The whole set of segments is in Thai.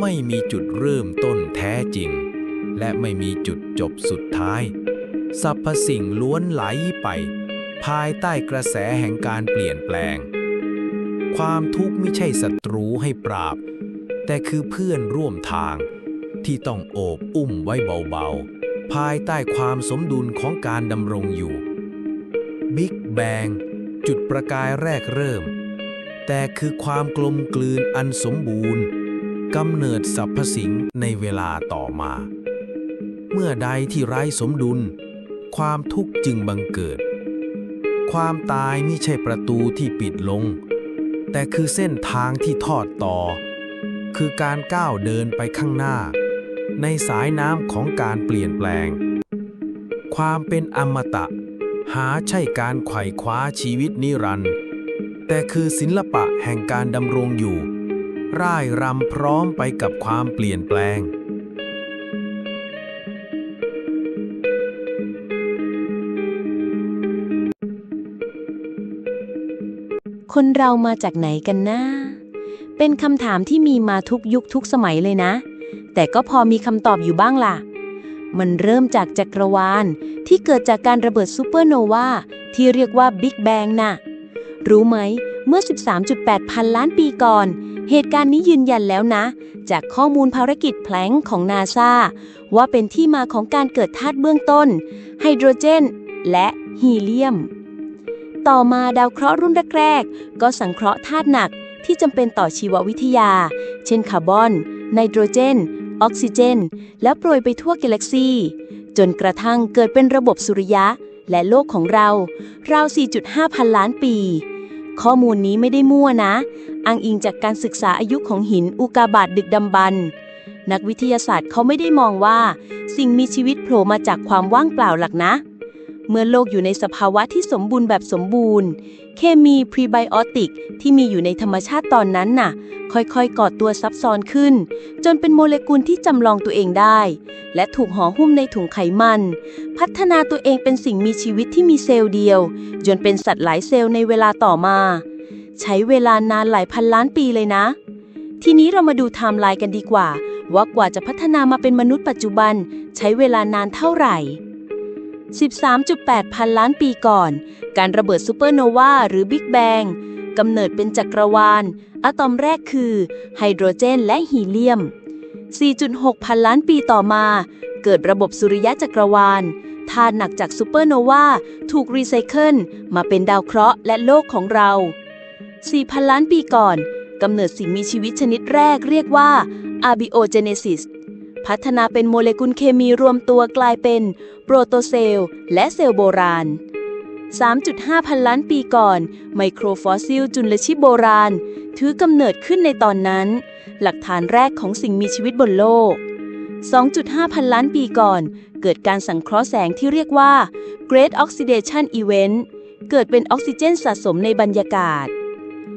ไม่มีจุดเริ่มต้นแท้จริง และไม่มีจุดจบสุดท้ายสรรพสิ่งล้วนไหลไป ภายใต้กระแสแห่งการเปลี่ยนแปลง ความทุกข์ไม่ใช่ศัตรูให้ปราบ แต่คือเพื่อนร่วมทาง ที่ต้องโอบอุ้มไว้เบาๆ ภายใต้ความสมดุลของการดำรงอยู่บิ๊กแบงจุดประกายแรกเริ่ม แต่คือความกลมกลืนอันสมบูรณ์ กำเนิดสรรพสิ่งในเวลาต่อมา เมื่อใดที่ไร้สมดุล ความทุกข์จึงบังเกิด ความตายไม่ใช่ประตูที่ปิดลง แต่คือเส้นทางที่ทอดต่อ คือการก้าวเดินไปข้างหน้า ในสายน้ำของการเปลี่ยนแปลง ความเป็นอมตะ หาใช่การไขว่คว้าชีวิตนิรันดร์แต่คือศิลปะแห่งการดำรงอยู่ ร่ายรำพร้อมไปกับความเปลี่ยนแปลง คนเรามาจากไหนกันนะ เป็นคำถามที่มีมาทุกยุคทุกสมัยเลยนะ แต่ก็พอมีคำตอบอยู่บ้างล่ะ มันเริ่มจากจักรวาลที่เกิดจากการระเบิดซูเปอร์โนวาที่เรียกว่าบิ๊กแบงน่ะ รู้ไหมเมื่อ 13.8 พันล้านปีก่อน เหตุการณ์นี้ยืนยันแล้วนะ จากข้อมูลภารกิจแพลงของนาซาว่าเป็นที่มาของการเกิดธาตุเบื้องต้น ไฮโดรเจน และฮีเลียม ต่อมาดาวเคราะห์รุ่นแรกๆก็สังเคราะห์ธาตุหนักที่จำเป็นต่อชีววิทยา เช่นคาร์บอน ไนโตรเจน ออกซิเจน และโปรยไปทั่วกาแล็กซี จนกระทั่งเกิดเป็นระบบสุริยะ และโลกของเรา ราว 4.5 พันล้านปี ข้อมูลนี้ไม่ได้มั่วนะ อ้างอิงจากการศึกษาอายุของหินอุกาบาตดึกดำบรรนักวิทยาศาสตร์เขาไม่ได้มองว่า สิ่งมีชีวิตโผล่มาจากความว่างเปล่าหลักนะ เมื่อโลกอยู่ในสภาวะที่สมบูรณ์แบบสมบูรณ์ เคมีพรีไบโอติกที่มีอยู่ในธรรมชาติตอนนั้นน่ะ ค่อยๆก่อตัวซับซ้อนขึ้น จนเป็นโมเลกุลที่จำลองตัวเองได้ และถูกห่อหุ้มในถุงไขมัน พัฒนาตัวเองเป็นสิ่งมีชีวิตที่มีเซลล์เดียว จนเป็นสัตว์หลายเซลล์ในเวลาต่อมา ใช้เวลานานหลายพันล้านปีเลยนะ ทีนี้เรามาดูไทม์ไลน์กันดีกว่า ว่ากว่าจะพัฒนามาเป็นมนุษย์ปัจจุบัน ใช้เวลานานเท่าไหร่ 13.8 พันล้านปีก่อน การระเบิดซูเปอร์โนวาหรือบิ๊กแบงกำเนิดเป็นจักรวาล อะตอมแรกคือ ไฮโดรเจนและฮีเลียม 4.6 พันล้านปีต่อมา เกิดระบบสุริยะจักรวาลธาตุหนักจากซูเปอร์โนวาถูกรีไซเคิลมาเป็นดาวเคราะห์และโลกของเรา 4,000 ล้านปีก่อนกำเนิดสิ่งมีชีวิตชนิดแรกเรียกว่า Abiogenesis พัฒนาเป็นโมเลกุลเคมีรวมตัวกลายเป็นโปรโตเซลล์และเซลล์โบราณ 3.5 พันล้านปีก่อน ไมโครฟอสซิลจุลชีพโบราณ ถือกำเนิดขึ้นในตอนนั้น หลักฐานแรกของสิ่งมีชีวิตบนโลก 2.5 พันล้านปีก่อน เกิดการสังเคราะห์แสงที่เรียกว่า Great Oxidation Event เกิดเป็นออกซิเจนสะสมในบรรยากาศ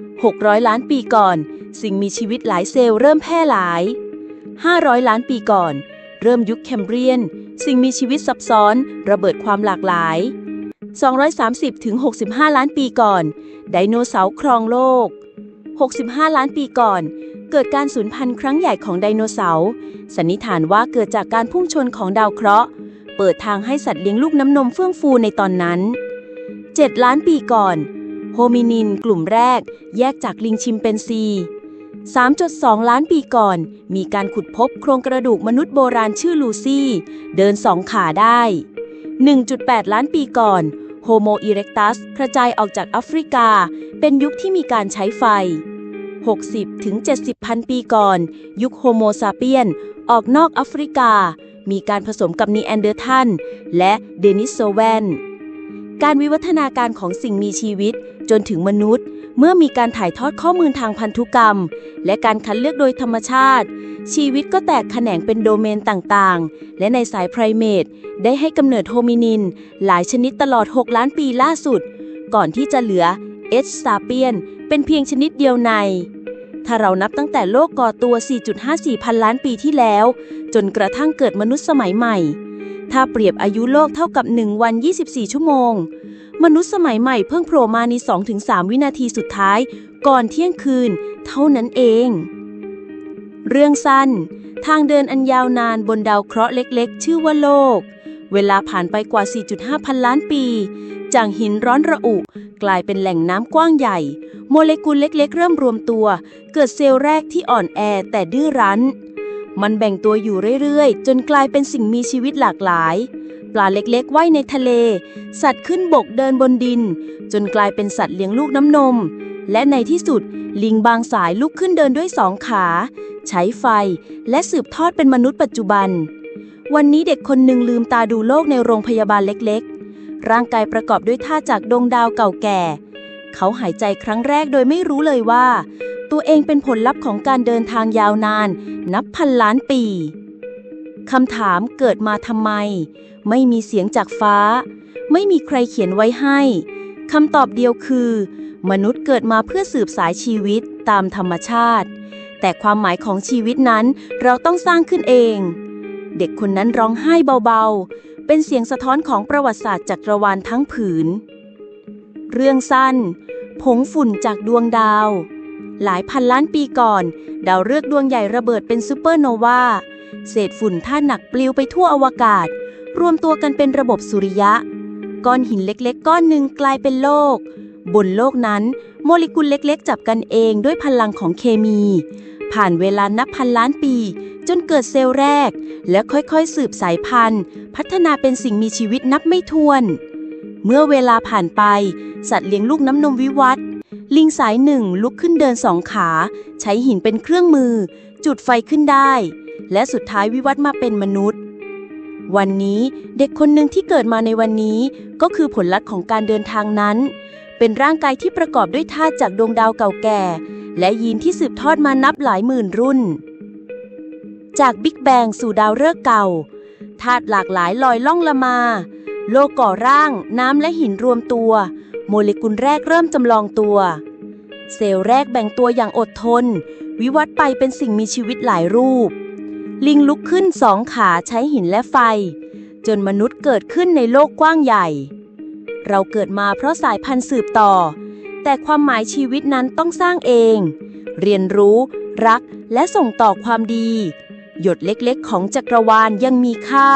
600 ล้านปีก่อน สิ่งมีชีวิตหลายเซลล์เริ่มแพร่หลาย 500 ล้านปีก่อน เริ่มยุคแคมเบรียน สิ่งมีชีวิตซับซ้อน ระเบิดความหลากหลาย 230ถึง65 ล้านปีก่อน ไดโนเสาร์ครองโลก 65 ล้านปีก่อน เกิดการสูญพันธุ์ครั้งใหญ่ของไดโนเสาร์ สันนิษฐานว่าเกิดจากการพุ่งชนของดาวเคราะห์ เปิดทางให้สัตว์เลี้ยงลูกน้ำนมเฟื่องฟูในตอนนั้น 7 ล้านปีก่อน โฮมินินกลุ่มแรกแยกจากลิงชิมเปนซี 3.2 ล้านปีก่อน มีการขุดพบโครงกระดูกมนุษย์โบราณชื่อลูซี่ เดินสองขาได้ 1.8 ล้านปีก่อนโฮโมอีเร็กตัสกระจายออกจากแอฟริกา เป็นยุคที่มีการใช้ไฟ 60 ถึง 70 พันปีก่อน ยุคโฮโมซาเปียน ออกนอกแอฟริกา มีการผสมกับนีแอนเดอร์ทันและเดนิสโซแวน การวิวัฒนาการของสิ่งมีชีวิตจนถึงมนุษย์ เมื่อมีการถ่ายทอดข้อมูลทางพันธุกรรม และการคัดเลือกโดยธรรมชาติ ชีวิตก็แตกแขนงเป็นโดเมนต่างๆ และในสายไพรเมตได้ให้กำเนิดโฮมินิน หลายชนิดตลอด 6 ล้านปีล่าสุด ก่อนที่จะเหลือเอชซาเปียนเป็นเพียงชนิดเดียวใน ถ้าเรานับตั้งแต่โลกก่อตัว 4.54 พันล้านปีที่แล้ว จนกระทั่งเกิดมนุษย์สมัยใหม่ ถ้าเปรียบอายุโลกเท่ากับ 1 วัน 24 ชั่วโมง มนุษย์สมัยใหม่เพิ่งโผล่มาใน 2-3 วินาทีสุดท้าย ก่อนเที่ยงคืน เท่านั้นเอง เรื่องสั้น ทางเดินอันยาวนานบนดาวเคราะห์เล็กๆ ชื่อว่าโลก เวลาผ่านไปกว่า 4.5 พันล้านปี จากหินร้อนระอุ กลายเป็นแหล่งน้ำกว้างใหญ่ โมเลกุลเล็กๆ เริ่มรวมตัว เกิดเซลล์แรกที่อ่อนแอแต่ดื้อรั้น มันแบ่งตัวอยู่เรื่อยๆ จนกลายเป็นสิ่งมีชีวิตหลากหลาย ปลาเล็กๆว่ายในทะเล สัตว์ขึ้นบกเดินบนดิน จนกลายเป็นสัตว์เลี้ยงลูกน้ำนม และในที่สุด ลิงบางสายลุกขึ้นเดินด้วยสองขา ใช้ไฟ และสืบทอดเป็นมนุษย์ปัจจุบัน วันนี้เด็กคนหนึ่งลืมตาดูโลกในโรงพยาบาลเล็กๆ ร่างกายประกอบด้วยธาจากดวงดาวเก่าแก่ เขาหายใจครั้งแรกโดยไม่รู้เลยว่า ตัวเองเป็นผลลัพธ์ของการเดินทางยาวนาน นับพันล้านปีคำถามเกิดมาทำไม ไม่มีเสียงจากฟ้า ไม่มีใครเขียนไว้ให้คำตอบเดียวคือ มนุษย์เกิดมาเพื่อสืบสายชีวิตตามธรรมชาติ แต่ความหมายของชีวิตนั้นเราต้องสร้างขึ้นเอง เด็กคนนั้นร้องไห้เบาๆ เป็นเสียงสะท้อนของประวัติศาสตร์จักรวาลทั้งผืน เรื่องสั้น ผงฝุ่นจากดวงดาว หลายพันล้านปีก่อน ดาวฤกษ์ดวงใหญ่ระเบิดเป็นซูเปอร์โนวาเศษฝุ่นท่าหนักปลิวไปทั่วอวกาศ รวมตัวกันเป็นระบบสุริยะ ก้อนหินเล็กๆ ก้อนหนึ่งกลายเป็นโลก บนโลกนั้น โมเลกุลเล็กๆ จับกันเองด้วยพลังของเคมี ผ่านเวลานับพันล้านปี จนเกิดเซลล์แรก และค่อยๆ สืบสายพันธุ์ พัฒนาเป็นสิ่งมีชีวิตนับไม่ถ้วน เมื่อเวลาผ่านไป สัตว์เลี้ยงลูกน้ำนมวิวัฒน์ลิงสายหนึ่งลุกขึ้นเดินสองขา ใช้หินเป็นเครื่องมือ จุดไฟขึ้นได้ และสุดท้ายวิวัฒน์มาเป็นมนุษย์ วันนี้เด็กคนหนึ่งที่เกิดมาในวันนี้ ก็คือผลลัพธ์ของการเดินทางนั้น เป็นร่างกายที่ประกอบด้วยธาตุจากดวงดาวเก่าแก่ และยีนที่สืบทอดมานับหลายหมื่นรุ่น จากบิ๊กแบงสู่ดาวฤกษ์เก่าธาตุหลากหลายลอยล่องละมา โลกก่อร่าง น้ำและหินรวมตัว โมเลกุลแรกเริ่มจำลองตัว เซลล์แรกแบ่งตัวอย่างอดทน วิวัฒน์ไปเป็นสิ่งมีชีวิตหลายรูป ลิงลุกขึ้นสองขาใช้หินและไฟ จนมนุษย์เกิดขึ้นในโลกกว้างใหญ่ เราเกิดมาเพราะสายพันธุ์สืบต่อ แต่ความหมายชีวิตนั้นต้องสร้างเอง เรียนรู้ รักและส่งต่อความดี หยดเล็กๆ ของจักรวาลยังมีค่า